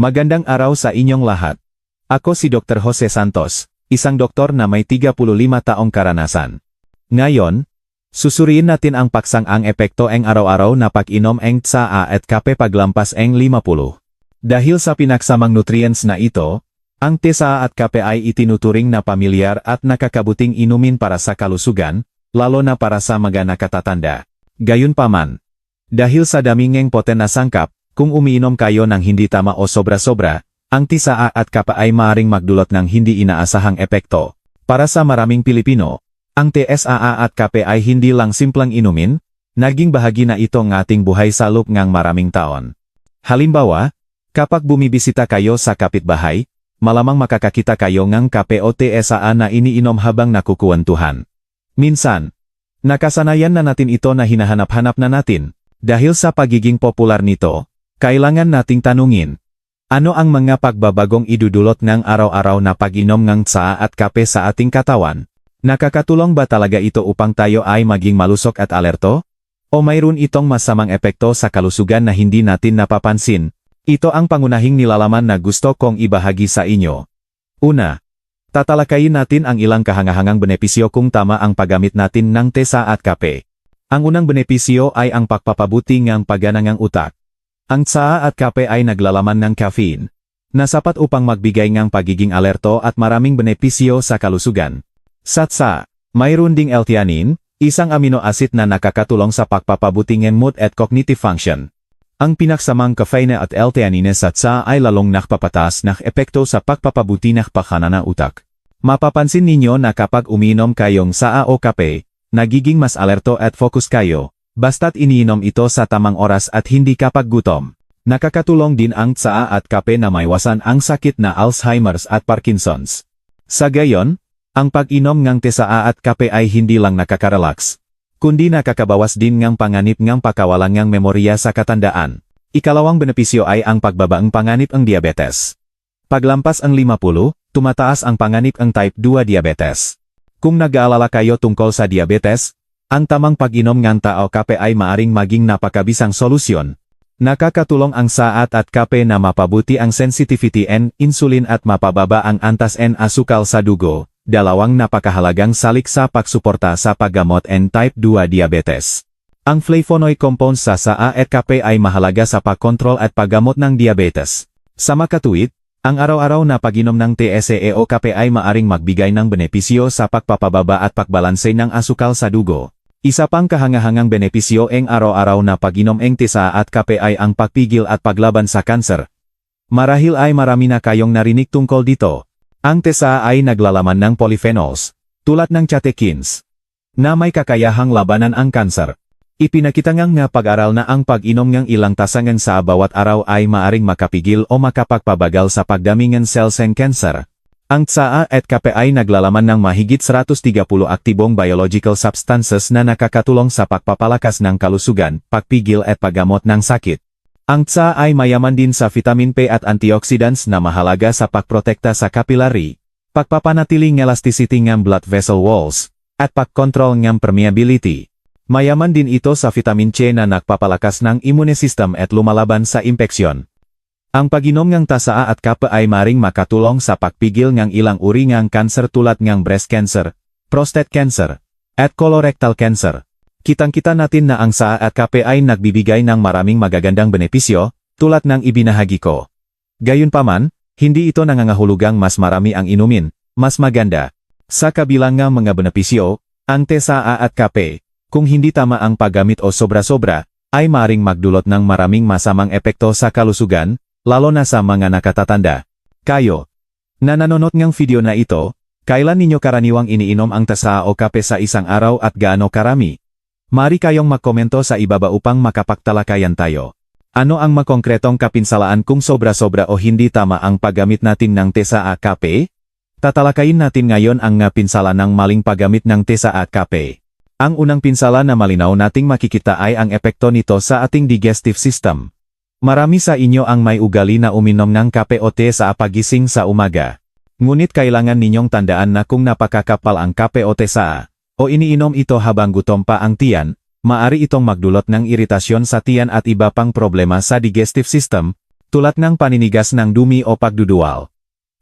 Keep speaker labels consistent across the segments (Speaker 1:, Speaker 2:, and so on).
Speaker 1: Magandang araw sa inyong lahat. Ako si Dr. Jose Santos, isang doktor na may 35 taong karanasan. Ngayon, susuriin natin ang paksang ang epekto ng araw-araw na pag-inom ng tsaa at kape paglampas ng 50. Dahil sa pinaksamang nutrients na ito, ang tsaa at kape ay itinuturing na pamilyar at nakakabuting inumin para sa kalusugan, lalo na para sa mga nakatatanda. Gayunpaman, dahil sa daming poten na sangkap, kung umiinom kayo ng hindi tama o sobra-sobra, ang tisaa at kapa ay maaring magdulot ng hindi inaasahang epekto. Para sa maraming Pilipino, ang TSAA at kape ay hindi lang simpleng inumin, naging bahagi na ito ng ating buhay sa loob ng maraming taon. Halimbawa, kapag bumibisita kayo sa kapitbahay, malamang makakakita kayo ng kape o TSAA na iniinom habang nakukuwentuhan. Minsan, nakasanayan na natin ito na hinahanap-hanap na natin, dahil sa pagiging popular nito, kailangan nating tanungin, ano ang mga pagbabagong idudulot ng araw-araw na pag-inom ng tsaa at kape sa ating katawan? Nakakatulong ba talaga ito upang tayo ay maging malusok at alerto? O mayroon itong masamang epekto sa kalusugan na hindi natin napapansin? Ito ang pangunahing nilalaman na gusto kong ibahagi sa inyo. Una, tatalakayin natin ang ilang kahangahangang benepisyo kung tama ang paggamit natin ng tesa at kape. Ang unang benepisyo ay ang pagpapabuti ng paganangang utak. Ang tsaa at kape ay naglalaman ng caffeine, na sapat upang magbigay ng pagiging alerto at maraming benepisyo sa kalusugan. Sa tsa, mayroon ding L-theanine, isang amino acid na nakakatulong sa pagpapabuti ng mood at cognitive function. Ang pinaksamang caffeine at L-theanine sa tsa ay lalong nakpapatas ng epekto sa pagpapabuti ng pakana ng utak. Mapapansin ninyo na kapag uminom kayong saa o kape, nagiging mas alerto at focus kayo, basta't iniinom ito sa tamang oras at hindi kapag gutom. Nakakatulong din ang tsaa at kape na maiwasan ang sakit na Alzheimer's at Parkinson's. Sa gayon, ang pag-inom ng tsaa at kape ay hindi lang nakakarelax, kundi nakakabawas din ng panganib ng pakawalan ng memorya sa katandaan. Ikalawang benepisyo ay ang pagbabaang panganib ang diabetes. Paglampas ang 50, tumataas ang panganib ang type 2 diabetes. Kung nag-aalala kayo tungkol sa diabetes, ang tamang pag-inom ng tao kape ay maaring maging napakabisang solusyon. Nakakatulong ang saat at kape na mapabuti ang sensitivity N, insulin at mapababa ang antas N asukal sa dugo, dalawang napakahalagang salik sa pagsuporta sa paggamot N type 2 diabetes. Ang flavonoid compounds sa saa at kape ay mahalaga sa pagkontrol at paggamot ng diabetes. Sa makatuwid, ang araw-araw na pag-inom ng TSE o kape ay maaring magbigay ng benepisyo sa pagpapababa at pagbalanse ng asukal sa dugo. Isa pang kahangahangang benepisyo ng araw-araw na pag-inom ng tisa at kape ay ang pagpigil at paglaban sa kanser. Marahil ay marami na kayong narinig tungkol dito. Ang tesa ay naglalaman ng polyphenols, tulad ng catechins, na may kakayahang labanan ang kanser. Ipinakita ngang nga pag-aral na ang pag-inom ng ilang tasangan sa bawat araw ay maaring makapigil o makapagpabagal sa pagdami ng cells ng kanser. Ang tsaa at kape ay naglalaman ng mahigit 130 aktibong biological substances na nakakatulong sa pagpapalakas ng kalusugan, pagpigil at paggamot ng sakit. Ang tsa ay mayaman din sa vitamin P at antioxidants na mahalaga sa pagprotekta sa capillary, pagpapanatiling elasticity ng blood vessel walls, at pagkontrol ng permeability. Mayaman din ito sa vitamin C na nagpapalakas ng immune system at lumalaban sa impeksyon. Ang pag-inom ng tasaa at kape ay maring makatulong sa pagpigil ng ilang uri ng kanser tulad ng breast cancer, prostate cancer, at colorectal cancer. Kitang-kita natin na ang saa at kape ay nagbibigay ng maraming magagandang benepisyo, tulad ng ibinahagi ko. Gayunpaman, hindi ito nangangahulugang mas marami ang inumin, mas maganda. Sa kabilang ng mga benepisyo, ang tesaa at kape, kung hindi tama ang paggamit o sobra-sobra, ay maring magdulot ng maraming masamang epekto sa kalusugan, lalo na sa mga nakatatanda. Kayo, na nanonood ng video na ito, kailan ninyo karaniwang iniinom ang tasa o kape sa isang araw at gaano karami? Mari kayong magkomento sa ibaba upang makapagtalakayan tayo. Ano ang makongkretong kapinsalaan kung sobra-sobra o hindi tama ang paggamit natin ng tesa at kape? Tatalakayin natin ngayon ang pinsala ng maling paggamit ng tesa at kape. Ang unang pinsala na malinaw nating makikita ay ang epekto nito sa ating digestive system. Marami sa inyo ang may ugali na uminom ng kape o te sa pagising sa umaga. Ngunit kailangan ninyong tandaan na kung napakakapal ang kape o te sa o iniinom ito habang gutom pa ang tiyan, maari itong magdulot ng iritasyon sa tiyan at iba pang problema sa digestive system, tulad ng paninigas ng dumi o pagdudual.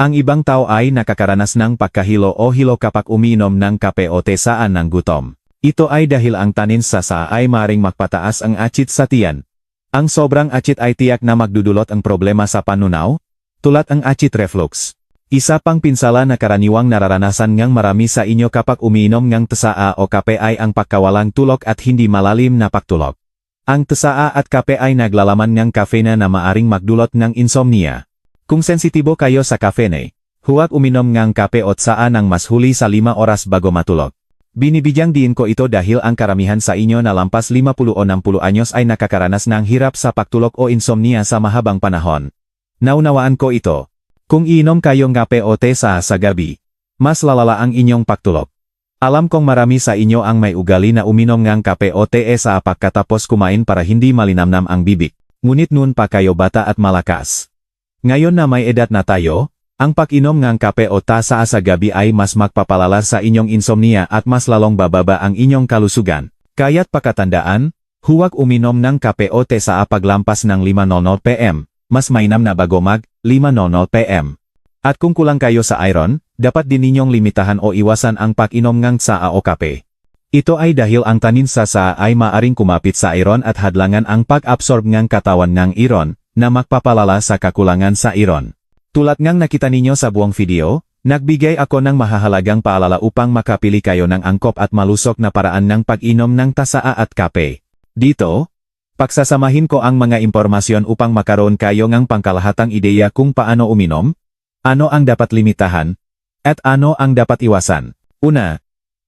Speaker 1: Ang ibang tao ay nakakaranas ng pagkahilo o hilo kapag umiinom ng kape o tesaan ng gutom. Ito ay dahil ang tanin sa saa ay maring magpataas ang acid sa tiyan. Ang sobrang acid ay tiyak na magdudulot ang problema sa panunaw, tulad ang acid reflux. Isa pang pinsala na karaniwang nararanasan ngang marami sa inyo kapag umiinom ng tsaa o kape ay ang pagkawalang tulog at hindi malalim na pagtulog. Ang tsaa at kape ay naglalaman ng kafeina na maaring magdulot ng insomnia. Kung sensitibo kayo sa kafene, huwag uminom ng kape o tsaa ng mas huli sa 5 oras bago matulog. Binibigyang diin ko ito dahil ang karamihan sa inyo na lampas 50 o 60 anyos ay nakakaranas ng hirap sa pagtulog o insomnia sa mahabang panahon. Naunawaan ko ito. Kung iinom kayong kape o tesa sa gabi, mas lalala ang inyong pagtulog. Alam kong marami sa inyo ang may ugali na uminom ng kape o tee sa pagkatapos kumain para hindi malinamnam ang bibig. Ngunit noon pa kayo bata at malakas. Ngayon na may edad na tayo, ang pag-inom ng kape o tasa sa gabi ay mas magpapalala sa inyong insomnia at mas lalong bababa ang inyong kalusugan. Kaya't pakatandaan, huwag uminom ng kape o te sa paglampas ng 5.00 PM, mas mainam na bago mag 5.00 PM. At kung kulang kayo sa iron, dapat din ninyong limitahan o iwasan ang pag-inom ng tsaa o kape. Ito ay dahil ang tanin sa saa ay maaring kumapit sa iron at hadlangan ang pag-absorb ng katawan ng iron, na magpapalala sa kakulangan sa iron. Tulad ngang nakita ninyo sa buong video, nagbigay ako ng mahahalagang paalala upang makapili kayo ng angkop at malusok na paraan ng pag-inom ng tasaa at kape. Dito, pagsasamahin ko ang mga impormasyon upang makaroon kayo ng pangkalahatang ideya kung paano uminom, ano ang dapat limitahan, at ano ang dapat iwasan. Una,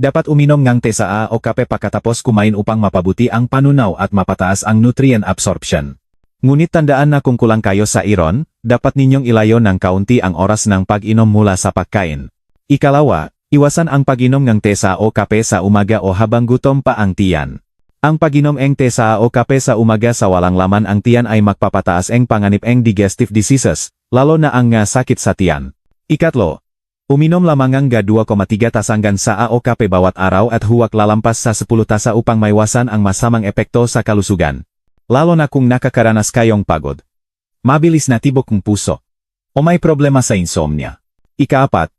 Speaker 1: dapat uminom ng tesaa o kape pagkatapos kumain upang mapabuti ang panunaw at mapataas ang nutrient absorption. Ngunit tandaan na kung kulang kayo sa iron, dapat ninyong ilayo ng kaunti ang oras ng pag-inom mula sa pagkain. Ikalawa, iwasan ang pag-inom ng tesa o kape sa umaga o habang gutom pa ang tiyan. Ang pag-inom ng tesa o kape sa umaga sa walang laman ang tiyan ay magpapataas ang panganib ng digestive diseases, lalo na ang nga sakit sa tiyan. Ikatlo, uminom lamang ang ga 2,3 tasanggan saa o kape bawat araw at huwag lalampas sa 10 tasa upang maiwasan ang masamang epekto sa kalusugan lalo na kung nakakaranas kayong pagod. Mabilis na tibok ng puso. O may problema sa insomnia. Ikaapat,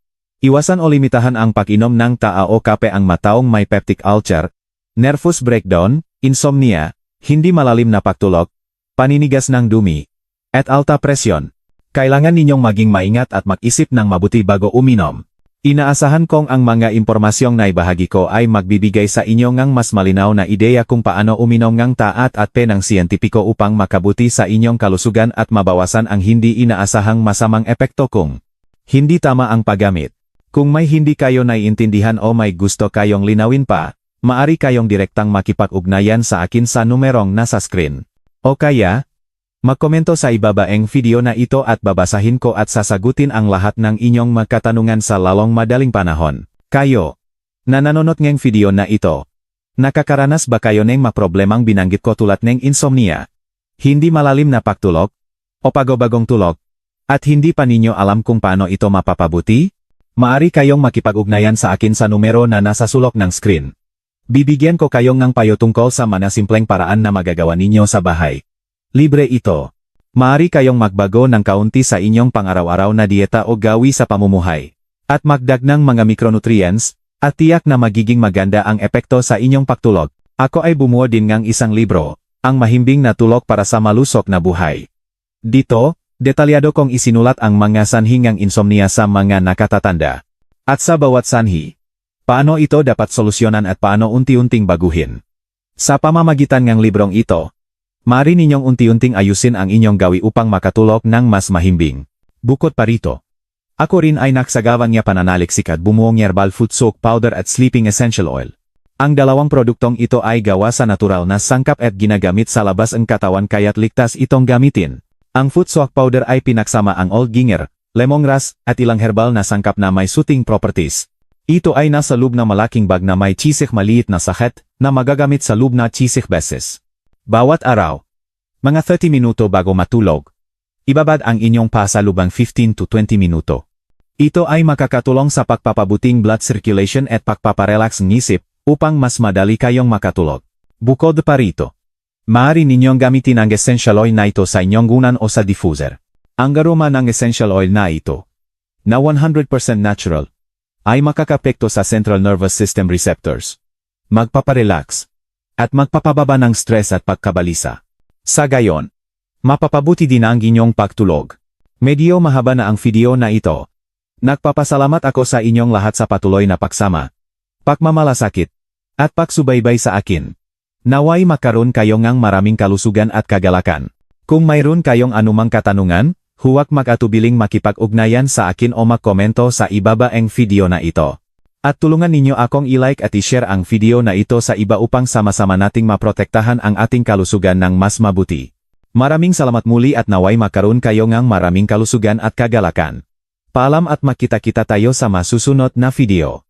Speaker 1: iwasan o limitahan ang pag-inom ng taa o kape ang mataong may peptic ulcer, nervous breakdown, insomnia, hindi malalim na pagtulog, paninigas ng dumi, at alta presyon. Kailangan ninyong maging maingat at mag-isip ng mabuti bago uminom. Inaasahan kong ang mga impormasyong naibahagi ko ay magbibigay sa inyo ng mas malinaw na ideya kung paano uminom ng taat at penang siyentipiko upang makabuti sa inyong kalusugan at mabawasan ang hindi inaasahang masamang epekto kung hindi tama ang paggamit. Kung may hindi kayo naiintindihan o may gusto kayong linawin pa, maari kayong direktang makipag-ugnayan sa akin sa numerong nasa screen. O kaya, Magkomento sa ibaba ang video na ito at babasahin ko at sasagutin ang lahat ng inyong magkatanungan sa lalong madaling panahon. Kayo, na nanonood ng video na ito, nakakaranas ba kayo ng maproblemang binanggit ko tulad ng insomnia, hindi malalim na pagtulog, o pagobagong tulog, at hindi pa ninyo alam kung paano ito mapapabuti? Maari kayong makipag-ugnayan sa akin sa numero na nasa sulok ng screen. Bibigyan ko kayong ng payo tungkol sa mga simpleng paraan na magagawa ninyo sa bahay. Libre ito. Maari kayong magbago ng kaunti sa inyong pang-araw-araw na dieta o gawi sa pamumuhay. At magdag ng mga micronutrients, at tiyak na magiging maganda ang epekto sa inyong pagtulog. Ako ay bumuo din ng isang libro, Ang Mahimbing na Tulog para sa Malusok na Buhay. Dito, detalyado kong isinulat ang mga sanhingang insomnia sa mga nakatatanda. At sa bawat sanhi, paano ito dapat solusyonan at paano unti-unting baguhin. Sa pamamagitan ng librong ito, Mari ninyong unti-unting ayusin ang inyong gawi upang makatulog ng mas mahimbing. Bukod pa rito. Ako rin ay naksagawang niya pananaliksik at bumuong herbal foot soak powder at sleeping essential oil. Ang dalawang produktong ito ay gawa sa natural na sangkap at ginagamit sa labas ang katawan kaya't ligtas itong gamitin. Ang foot soak powder ay pinaksama ang old ginger, lemongrass, at ilang herbal na sangkap na may soothing properties. Ito ay nasa loob na malaking bag na may chisik maliit na sahet na magagamit sa loob na chisik beses. Bawat araw, mga 30 minuto bago matulog, ibabad ang inyong pasalubang 15 to 20 minuto. Ito ay makakatulong sa pagpapabuting blood circulation at pagpaparelax ng isip upang mas madali kayong makatulog. Bukod pa rito, Maaari ninyong gamitin ang essential oil na ito sa inyong gunan o sa diffuser. Ang aroma ng essential oil na ito, na 100% natural, ay makakapekto sa central nervous system receptors. Magpaparelax, at magpapababa ng stress at pagkabalisa. Sa gayon, mapapabuti din ang inyong pagtulog. Medyo mahaba na ang video na ito. Nagpapasalamat ako sa inyong lahat sa patuloy na paksama, pagmamalasakit, at pagsubaybay sa akin. Naway makaroon kayo ngang maraming kalusugan at kagalakan. Kung mayroon kayong anumang katanungan, huwag mag-atubiling makipag-ugnayan sa akin o magkomento sa ibaba ang video na ito. At tulungan ninyo akong i-like at i-share ang video na ito sa iba upang sama-sama nating maprotektahan ang ating kalusugan ng mas mabuti. Maraming salamat muli at naway makaroon kayo ngang maraming kalusugan at kagalakan. Paalam at makita-kita tayo sa masusunod na video.